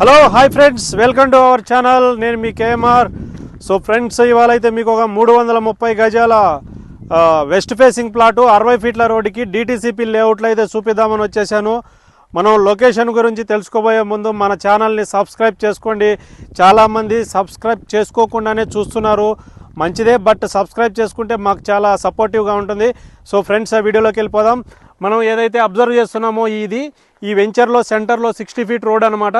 Hello hi friends welcome to our channel నేను మీ KMR so friends ఇవాళ అయితే మీకు ఒక మూడు వందల ముప్పై గజాల వెస్ట్ ఫేసింగ్ ప్లాటు అరవై ఫీట్ల రోడ్డుకి డిటీసీపీ లేఅవుట్లో అయితే చూపిద్దామని వచ్చేసాను. మనం లొకేషన్ గురించి తెలుసుకోబోయే ముందు మన ఛానల్ని సబ్స్క్రైబ్ చేసుకోండి. చాలామంది సబ్స్క్రైబ్ చేసుకోకుండానే చూస్తున్నారు. మంచిదే బట్ సబ్స్క్రైబ్ చేసుకుంటే మాకు చాలా సపోర్టివ్గా ఉంటుంది. సో ఫ్రెండ్స్ ఆ వీడియోలోకి వెళ్ళిపోదాం. మనం ఏదైతే అబ్జర్వ్ చేస్తున్నామో ఇది ఈ వెంచర్లో సెంటర్లో సిక్స్టీ ఫీట్ రోడ్ అనమాట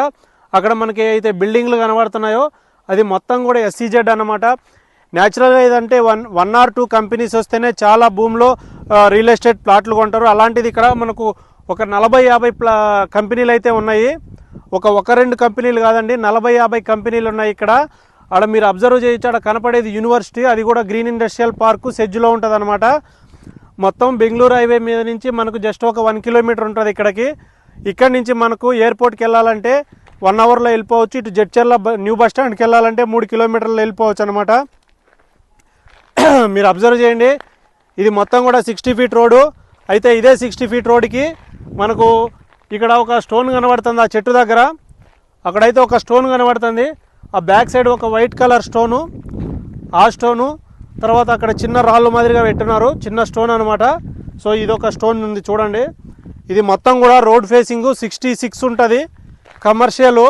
అక్కడ మనకి అయితే బిల్డింగ్లు కనబడుతున్నాయో అది మొత్తం కూడా ఎస్సీజెడ్ అనమాట న్యాచురల్గా ఏదంటే one one or two companies వస్తేనే చాలా భూమిలో రియల్ ఎస్టేట్ ప్లాట్లు కొంటారు. అలాంటిది ఇక్కడ మనకు ఒక నలభై యాభై ప్లా కంపెనీలు అయితే ఉన్నాయి. ఒక ఒక రెండు కంపెనీలు కాదండి నలభై యాభై కంపెనీలు ఉన్నాయి ఇక్కడ. ఆడ మీరు అబ్జర్వ్ చేయొచ్చు ఆడ కనపడేది యూనివర్సిటీ అది కూడా గ్రీన్ ఇండస్ట్రియల్ పార్కు సెజ్లో ఉంటుంది మొత్తం బెంగళూరు హైవే మీద నుంచి మనకు జస్ట్ ఒక వన్ కిలోమీటర్ ఉంటుంది ఇక్కడికి. ఇక్కడ నుంచి మనకు ఎయిర్పోర్ట్కి వెళ్ళాలంటే వన్ అవర్లో వెళ్ళిపోవచ్చు. ఇటు జడ్చర్ల న్యూ బస్ స్టాండ్కి వెళ్ళాలంటే మూడు కిలోమీటర్లు వెళ్ళిపోవచ్చు అనమాట మీరు అబ్జర్వ్ చేయండి. ఇది మొత్తం కూడా సిక్స్టీ ఫీట్ రోడ్డు. అయితే ఇదే సిక్స్టీ ఫీట్ రోడ్డుకి మనకు ఇక్కడ ఒక స్టోన్ కనబడుతుంది ఆ చెట్టు దగ్గర. అక్కడైతే ఒక స్టోన్ కనబడుతుంది. ఆ బ్యాక్ సైడ్ ఒక వైట్ కలర్ స్టోను. ఆ స్టోను. తర్వాత అక్కడ చిన్న రాళ్ళు మాదిరిగా పెట్టున్నారు చిన్న స్టోన్ అనమాట సో ఇది ఒక స్టోన్ ఉంది చూడండి. ఇది మొత్తం కూడా రోడ్ ఫేసింగ్ సిక్స్టీ సిక్స్ ఉంటుంది. కమర్షియల్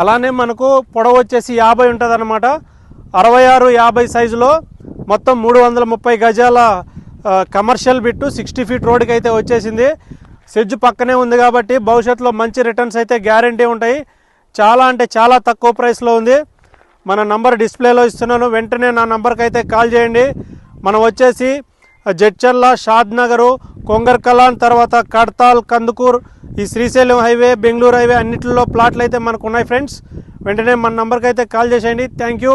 అలానే మనకు పొడవు వచ్చేసి యాభై ఉంటుంది అనమాట అరవై ఆరు యాభై సైజులో మొత్తం మూడు వందల ముప్పై గజాల కమర్షియల్ బిట్టు సిక్స్టీ ఫీట్ రోడ్కి అయితే వచ్చేసింది. సెజ్ పక్కనే ఉంది కాబట్టి భవిష్యత్తులో మంచి రిటర్న్స్ అయితే గ్యారంటీ ఉంటాయి. చాలా అంటే చాలా తక్కువ ప్రైస్లో ఉంది. మన నంబర్ డిస్ప్లేలో ఇస్తున్నాను. వెంటనే నా నంబర్కి అయితే కాల్ చేయండి. మనం వచ్చేసి జడ్చర్ల షాద్ నగరు కొంగర్ కలాన్ తర్వాత కడ్తాల్ కందుకూర్ ఈ శ్రీశైలం హైవే బెంగళూరు హైవే అన్నింటిలో ప్లాట్లు అయితే మనకు ఉన్నాయి ఫ్రెండ్స్. వెంటనే మన నంబర్కి అయితే కాల్ చేసేయండి. Thank you.